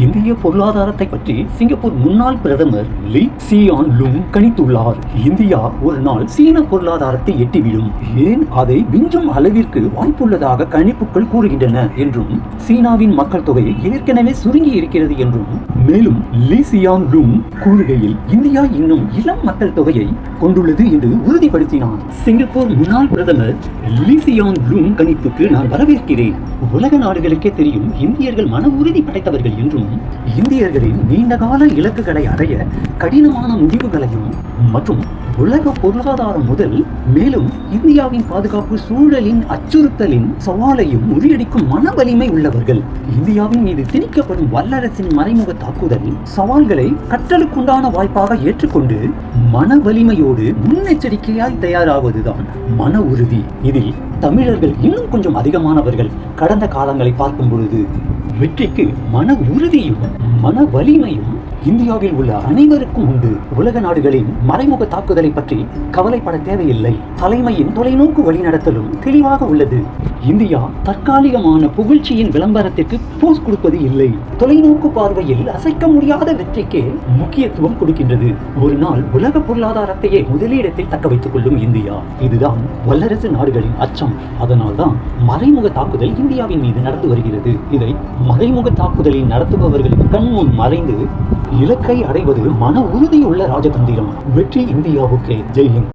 இந்திய பொருளாதாரத்தை பற்றி சிங்கப்பூர் முன்னாள் பிரதமர் லீ சியான் லுங் கணித்துள்ளார். இந்தியா ஒரு நாள் சீன பொருளாதாரத்தை எட்டிவிடும். ஏன் அதை விஞ்சும் அளவிற்கு வாய்ப்புள்ளதாக கணிப்புகள் கூறுகின்றன என்றும் சீனாவின் மக்கள் தொகை ஏற்கனவே சுருங்கி இருக்கிறது என்றும். மேலும் லீ சியான் லுங் கூறுகையில் இந்தியா இன்னும் இளம் மக்கள் தொகையை கொண்டுள்ளது என்று உறுதிப்படுத்தினார் சிங்கப்பூர் முன்னாள் பிரதமர் லிசியான் கணிப்புக்கு நான் வரவேற்கிறேன். உலக நாடுகளுக்கே தெரியும் இந்தியர்கள் மன உறுதி படைத்தவர்கள் என்றும் இந்தியர்களின் நீண்டகால இலக்குகளை அடைய கடினமான முடிவுகளையும் மற்றும் உலக பொருளாதாரம் முதல் மேலும் இந்தியாவின் பாதுகாப்பு சூழலின் அச்சுறுத்தலின் சவாலையும் முறியடிக்கும் மன வலிமை உள்ளவர்கள் இந்தியாவின் மீது திணிக்கப்படும் வல்லரசின் மறைமுக தாக்குதல் சவால்களை கற்றலுக்குண்டான வாய்ப்பாக ஏற்றுக்கொண்டு மன வலிமையோடு முன்னெச்சரிக்கையாய் தயாராவதுதான் மன உறுதி. இதில் தமிழர்கள் இன்னும் கொஞ்சம் அதிகமானவர்கள் கடந்த காலங்களை பார்க்கும் பொழுது வெற்றிக்கு மன உறுதியும் மன வலிமையும் இந்தியாவில் உள்ள அனைவருக்கும் உண்டு. உலக நாடுகளின் மறைமுக தாக்குதலை பற்றி கவலைப்பட தேவையில்லை. தலைமையின் தொலைநோக்கு வழிநடத்தலும் தெளிவாக உள்ளது. இந்தியா தற்காலிகமான புகழ்ச்சியின் விளம்பரத்திற்கு போஸ் கொடுப்பது இல்லை. தொலைநோக்கு பார்வையில் அசைக்க முடியாத வெற்றிக்கு முக்கியத்துவம் கொடுக்கின்றது. ஒரு நாள் உலக பொருளாதாரத்தையே முதலீடத்தில் தக்க வைத்துக் கொள்ளும் இந்தியா. இதுதான் வல்லரசு நாடுகளின் அச்சம். அதனால்தான் மறைமுக தாக்குதல் இந்தியாவின் மீது நடந்து வருகிறது. இதை மறைமுக தாக்குதலில் நடத்துபவர்களின் கண்முன் மறைந்து இலக்கை அடைவது மன உறுதியுள்ள ராஜதந்திரம். வெற்றி இந்தியாவுக்கே. ஜெய்ஹிந்த்